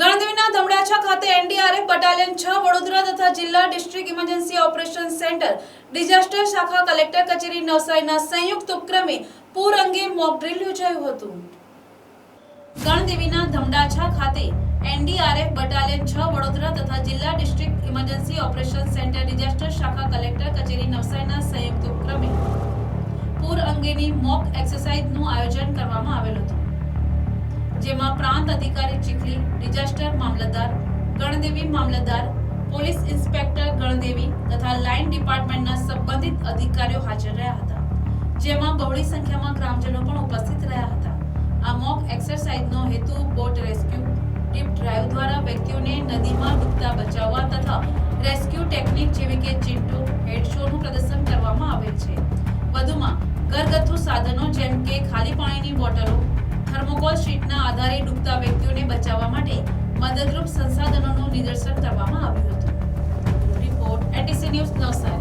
ગણદેવીના ધમડાછા ખાતે NDRF battalion છ, વડોદરા તથા જિલ્લા district emergency operation centre, disaster શાખા કલેક્ટર કચેરી નવસારીના સંયુક્ત ઉપક્રમે પૂર અંગે મોક યોજાયું હતું. ગણદેવીના ધમડાછા ખાતે એનડીઆરએફ બટાલિયન છ, વડોદરા તથા જિલ્લા district emergency operation centre, disaster શાખા કલેક્ટર કચેરી નવસારીના સંયુક્ત ઉપક્રમે પૂર અંગેની મોક એક્સરસાઇઝનું આયોજન કરવામાં આવેલ હતું. જેમાં પ્રાંત અધિકારી ચીખલી, ડિઝાસ્ટર મામલતદાર, ગણદેવી મામલતદાર, પોલીસ ઇન્સ્પેક્ટર ગણદેવી તથા લાઇન ડિપાર્ટમેન્ટના સંબંધિત અધિકારીઓ હાજર રહ્યા હતા. જેમાં બહોળી સંખ્યામાં ગ્રામજનો પણ ઉપસ્થિત રહ્યા હતા. આ મોક એક્સરસાઇઝનો હેતુ બોટ રેસ્ક્યુ ટીપ ડ્રાઈવ દ્વારા વ્યક્તિઓને નદીમાં ડૂબતા બચાવવા તથા રેસ્ક્યુ ટેકનિક જેવી કે ચિંટુ, હેડ શોનું પ્રદર્શન કરવામાં આવેલ છે. વધુમાં ઘરગથ્થુ સાધનો જેમ થર્મોકોલ શીટના આધારે ડૂબતા વ્યક્તિઓને બચાવવા માટે મદદરૂપ સંસાધનોનું નિદર્શન કરવામાં આવ્યું હતું. Report ATC news Navsari.